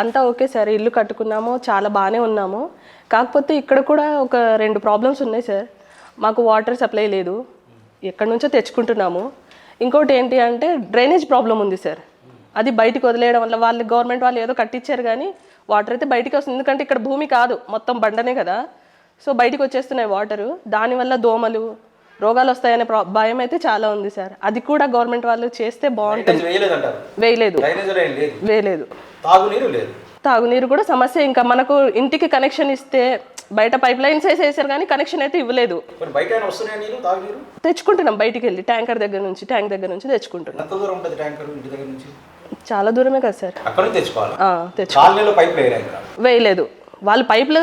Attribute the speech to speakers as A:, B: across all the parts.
A: అంతా okay sir ఇల్లు కట్టుకున్నాము చాలా బాగానే ఉన్నాము. కాకపోతే ఇక్కడ కూడా ఒక రెండు ప్రాబ్లమ్స్ ఉన్నాయి సార్. మాకు వాటర్ సప్లై లేదు. ఎక్కడి నుంచో తెచ్చుకుంటున్నాము. ఇంకోటి ఏంటి అంటే డ్రైనేజ్ ప్రాబ్లం ఉంది సార్. అది బయటికి వదిలేయడం వల్ల వాళ్ళు గవర్నమెంట్ వాళ్ళు ఏదో కట్టించారు కానీ వాటర్ అయితే బయటికి వస్తుంది. ఎందుకంటే ఇక్కడ భూమి కాదు మొత్తం బండనే కదా. సో బయటికి వచ్చేస్తున్నాయి వాటరు. దానివల్ల దోమలు రోగాలు వస్తాయనే ప్రా- భయం అయితే చాలా ఉంది సార్. అది కూడా గవర్నమెంట్ వాళ్ళు చేస్తే బాగుంటుంది. వేయలేదు. వేయలేదు.
B: తాగునీరు లేదు.
A: తాగునీరు కూడా సమస్య. ఇంకా మనకు ఇంటికి కనెక్షన్ ఇస్తే బయట పైప్ లైన్స్ వేసేసారు కానీ కనెక్షన్ అయితే ఇవ్వలేదు. తెచ్చుకుంటున్నాం బయటికి వెళ్ళి. ట్యాంకర్ దగ్గర నుంచి ట్యాంక్ దగ్గర నుంచి తెచ్చుకుంటున్నాం. చాలా దూరమే కదా సార్. వేయలేదు. వాళ్ళు పైపులు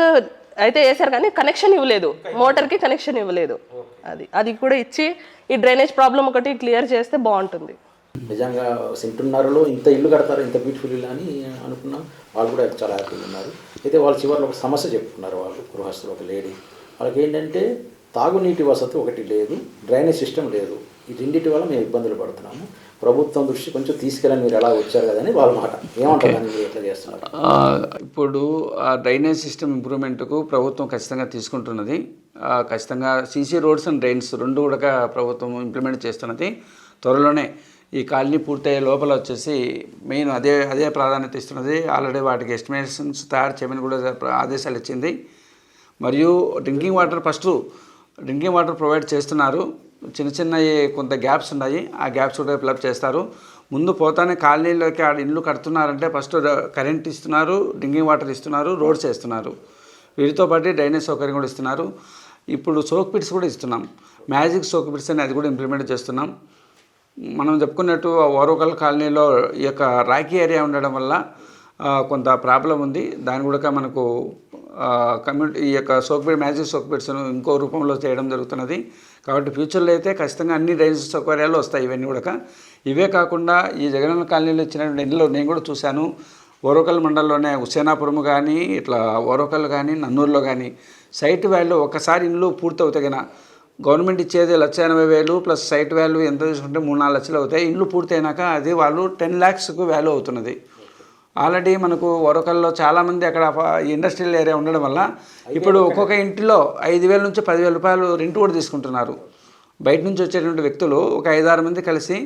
A: అయితే వేసారు కానీ కనెక్షన్ ఇవ్వలేదు. మోటార్కి కనెక్షన్ ఇవ్వలేదు. అది. అది కూడా ఇచ్చి ఈ డ్రైనేజ్ ప్రాబ్లం ఒకటి క్లియర్ చేస్తే బాగుంటుంది.
C: నిజంగా సెంటున్నరలో ఇంత ఇల్లు కడతారు ఇంత బ్యూటిఫుల్ ఇల్లు అని అనుకున్నాం. వాళ్ళు కూడా చాలా హ్యాపీగా ఉన్నారు. అయితే వాళ్ళు చివరిలో ఒక సమస్య చెప్పుకున్నారు వాళ్ళు గృహస్థులు ఒక లేడీ వాళ్ళకి ఏంటంటే తాగునీటి వసతి ఒకటి లేదు డ్రైనేజ్ సిస్టమ్ లేదు. ఈ రెండింటి వల్ల మేము ఇబ్బందులు పడుతున్నాము. ప్రభుత్వం దృష్టి కొంచెం తీసుకెళ్ళని మీరు ఎలా వచ్చారు కదా అని వాళ్ళ మాట. ఏమంటారు ఎట్లా చేస్తున్నారు?
D: ఇప్పుడు ఆ డ్రైనేజ్ సిస్టమ్ ఇంప్రూవ్మెంట్కు ప్రభుత్వం ఖచ్చితంగా తీసుకుంటున్నది. ఖచ్చితంగా సీసీ రోడ్స్ అండ్ డ్రైన్స్ రెండు కూడా ప్రభుత్వం ఇంప్లిమెంట్ చేస్తున్నది. త్వరలోనే ఈ కాలనీ పూర్తయ్యే లోపల వచ్చేసి మెయిన్ అదే అదే ప్రాధాన్యత ఇస్తున్నది. ఆల్రెడీ వాటికి ఎస్టిమేషన్స్ తయారు చేయమని కూడా ఆదేశాలు ఇచ్చింది. మరియు drinking water first drinking water provide చేస్తున్నారు. చిన్న చిన్న కొంత గ్యాప్స్ ఉన్నాయి. ఆ గ్యాప్స్ కూడా ఫిల్అప్ చేస్తారు. ముందు పోతానే కాలనీలోకి ఆడ ఇల్లు కడుతున్నారంటే ఫస్ట్ కరెంట్ ఇస్తున్నారు డ్రింకింగ్ వాటర్ ఇస్తున్నారు రోడ్స్ వేస్తున్నారు వీటితో పాటు డ్రైనేజ్ సౌకర్యం కూడా ఇస్తున్నారు. ఇప్పుడు సోక్ పిట్స్ కూడా ఇస్తున్నాం. మ్యాజిక్ సోక్ పిట్స్ అని అది కూడా ఇంప్లిమెంట్ చేస్తున్నాం. మనం చెప్పుకున్నట్టు ఓరోకల్ కాలనీలో ఈ యొక్క రాఖీ ఏరియా ఉండడం వల్ల కొంత ప్రాబ్లం ఉంది. దాని కూడా మనకు కమ్యూనిటీ ఈ యొక్క సోక్బెడ్ మ్యాజిక్ సోక్బెడ్స్ను ఇంకో రూపంలో చేయడం జరుగుతున్నది. కాబట్టి ఫ్యూచర్లో అయితే ఖచ్చితంగా అన్ని డ్రైనేజ్ సౌకర్యాలు వస్తాయి ఇవన్నీ కూడా ఇవే కాకుండా ఈ జగనన్న కాలనీలో ఇచ్చినటువంటి ఇండ్లు నేను కూడా చూశాను. ఓరోకల్ మండలంలోనే హుసేనాపురం కానీ ఇట్లా ఓరోకల్ కానీ నన్నూరులో కానీ సైట్ వాల్యూ ఒకసారి ఇల్లు పూర్తి అవుతాయి గవర్నమెంట్ ఇచ్చేది లక్ష ఎనభై వేలు ప్లస్ సైట్ వాల్యూ ఎంత తీసుకుంటే మూడు నాలుగు లక్షలు అవుతాయి. ఇల్లు పూర్తయినాక అది వాళ్ళు టెన్ ల్యాక్స్కు వాల్యూ అవుతున్నది. ఆల్రెడీ మనకు వరకల్లో చాలామంది అక్కడ ఇండస్ట్రియల్ ఏరియా ఉండడం వల్ల ఇప్పుడు ఒక్కొక్క ఇంటిలో ఐదు వేల నుంచి పదివేల రూపాయలు రెంట్ కూడా తీసుకుంటున్నారు. బయట నుంచి వచ్చేటువంటి వ్యక్తులు ఒక ఐదారు మంది కలిసి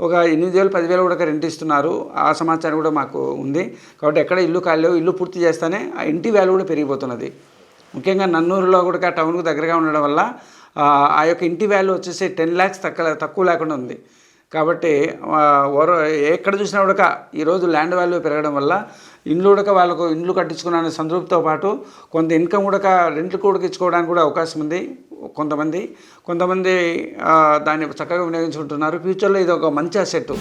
D: ఒక ఎనిమిది వేలు పదివేలు కూడా రెంట్ ఇస్తున్నారు. ఆ సమాచారం కూడా మాకు ఉంది. కాబట్టి ఎక్కడ ఇల్లు ఖాళీ ఇల్లు పూర్తి చేస్తేనే ఆ ఇంటి వాల్యూ కూడా పెరిగిపోతున్నది. ముఖ్యంగా నన్నూరులో కూడా టౌన్కు దగ్గరగా ఉండడం వల్ల ఆ, ఆ యొక్క ఇంటి వాల్యూ వచ్చేసి టెన్ ల్యాక్స్ తక్కువ తక్కువ లేకుండా ఉంది. కాబట్టి ఓరో ఎక్కడ చూసినా ఉడక. ఈరోజు ల్యాండ్ వాల్యూ పెరగడం వల్ల ఇండ్లు ఉడక వాళ్ళకు ఇండ్లు కట్టించుకున్న సంతృప్తితో పాటు కొంత ఇన్కమ్ ఉడక రెంట్లు కూడా ఇచ్చుకోవడానికి కూడా అవకాశం ఉంది కొంతమంది. కొంతమంది దాన్ని చక్కగా వినియోగించుకుంటున్నారు. ఫ్యూచర్లో ఇది ఒక మంచి అసెట్